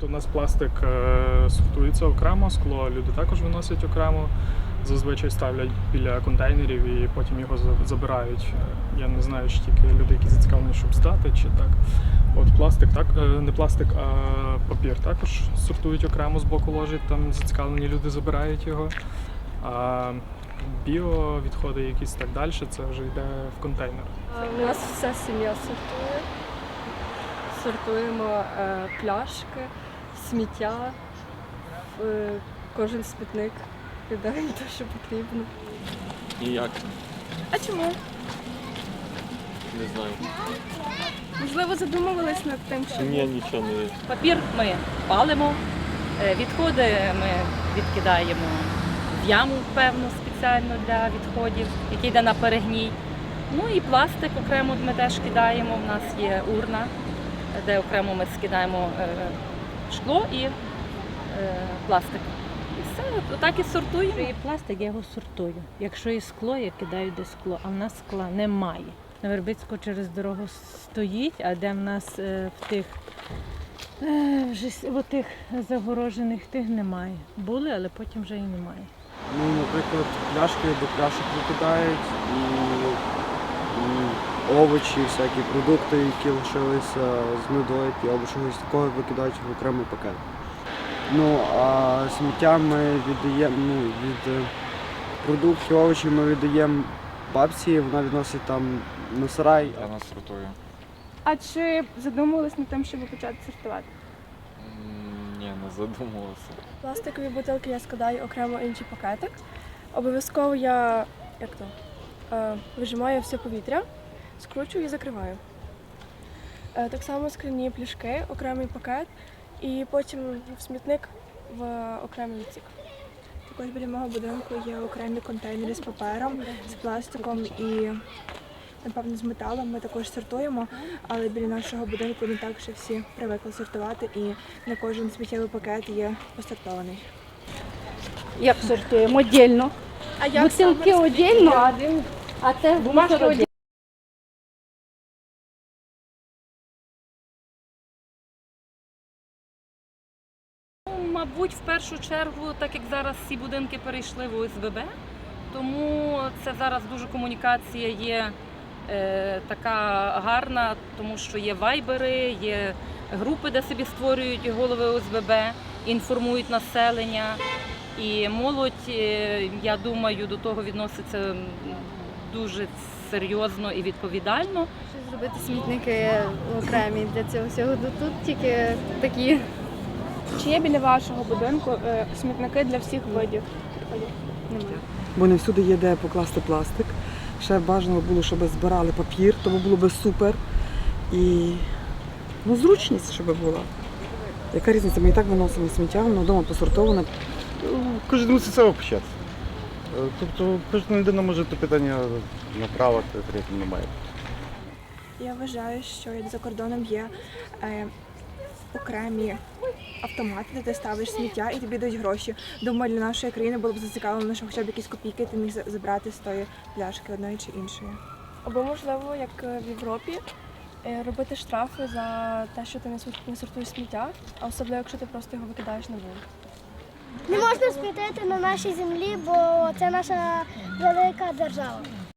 То у нас пластик е, сортується окремо, скло люди також виносять окремо. Зазвичай ставлять біля контейнерів і потім його забирають. Е, Я не знаю, чи тільки люди, які зацікавлені, щоб здати, чи так. От пластик, так, е, не пластик, а папір також сортують окремо з боку ложать, там зацікавлені люди забирають його. А біовідходи якісь так далі, це вже йде в контейнер. У нас вся сім'я сортує. Сортуємо пляшки, сміття, е, кожен смітник кидаємо те, що потрібно. І як? А чому? Не знаю. Можливо, задумувались над тим, що Ні, нічого не. Папір ми палимо, е, відходи ми відкидаємо в яму, певно, спеціально для відходів, який йде на перегній. Ну і пластик окремо ми теж кидаємо. У нас є урна, де окремо ми скидаємо е, шкло і е, пластик. І все, отак і сортуємо. Якщо є пластик, я його сортую. Якщо є скло, я кидаю де скло, а в нас скла немає. На Вербицьку через дорогу стоїть, а де в нас е, в тих е, вже с- в тих загорожених тих немає. Були, але потім вже і немає. Ну, наприклад, пляшки до пляшок викидають і, і овочі, всякі продукти, які лишилися з недоїдки або чогось такого викидають в окремий пакет. Ну, а сміття ми віддаємо ну, від е, продуктів, овочів ми віддаємо бабці, вона відносить там на сарай, Я нас сортую. а чи задумувались над тим, щоб почати сортувати? М, Ні, не задумувався. Пластикові бутилки я складаю окремо інший пакетик. Обов'язково я як то, е, вижимаю все повітря, скручую і закриваю. Е, так само скляні пляшки, окремий пакет, і потім в смітник в окремий відсік. Також біля мого будинку є окремі контейнери з папером, з пластиком і, напевно, з металом. Ми також сортуємо, але біля нашого будинку не так, що всі привикли сортувати, і не кожен сміттєвий пакет є посортований. Як сортуємо? Отдельно. А як Бутилки саме отдельно, а, а те бумажка отдельно. Мабуть, в першу чергу, так як зараз всі будинки перейшли в ОСББ, тому це зараз дуже комунікація є е, така гарна, тому що є вайбери, є групи, де собі створюють голови ОСББ, інформують населення. І молодь, е, я думаю, до того відноситься дуже серйозно і відповідально. Зробити смітники окремі для цього всього. Тут тільки такі. Чи є біля вашого будинку е, смітники для всіх видів? Немає. бо не всюди є де покласти пластик. Ще бажано було, щоб збирали папір, тому було б супер. І ну, зручність, щоб була. Яка різниця? Ми і так виносимо сміття, воно вдома посортоване. Кожен мусить себе почати. Е, Тобто кожна людина може те питання направити, третє немає. Я вважаю, що як за кордоном є е, окремі автомати, де ти ставиш сміття і тобі дають гроші. Думаю, для нашої країни було б зацікавлено, що хоча б якісь копійки ти міг забрати з тої пляшки одної чи іншої. Або можливо, як е, в Європі, е, робити штрафи за те, що ти не не сортуєш сміття, а особливо, якщо ти просто його викидаєш на вулицю. Не можна смітити на нашій землі, бо це наша велика держава.